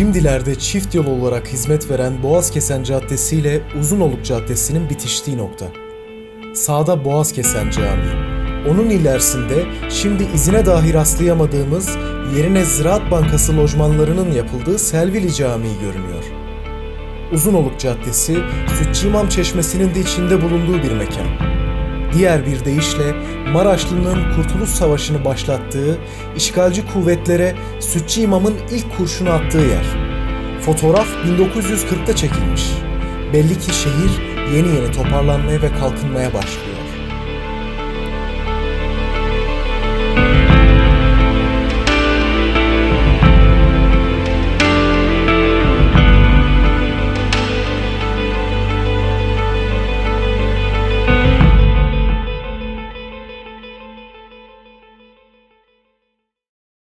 Pendilerde çift yol olarak hizmet veren Boğazkesen Caddesi ile Uzunoluk Caddesi'nin bitiştiği nokta. Sağda Boğazkesen Camii. Onun ilerisinde şimdi izine dahi rastlayamadığımız yerine Ziraat Bankası lojmanlarının yapıldığı Selvili Camii görünüyor. Uzunoluk Caddesi, Sütçü İmam Çeşmesi'nin de içinde bulunduğu bir mekan. Diğer bir deyişle Maraşlı'nın Kurtuluş Savaşı'nı başlattığı, işgalci kuvvetlere Sütçü İmam'ın ilk kurşunu attığı yer. Fotoğraf 1940'ta çekilmiş. Belli ki şehir yeni yeni toparlanmaya ve kalkınmaya başlıyor.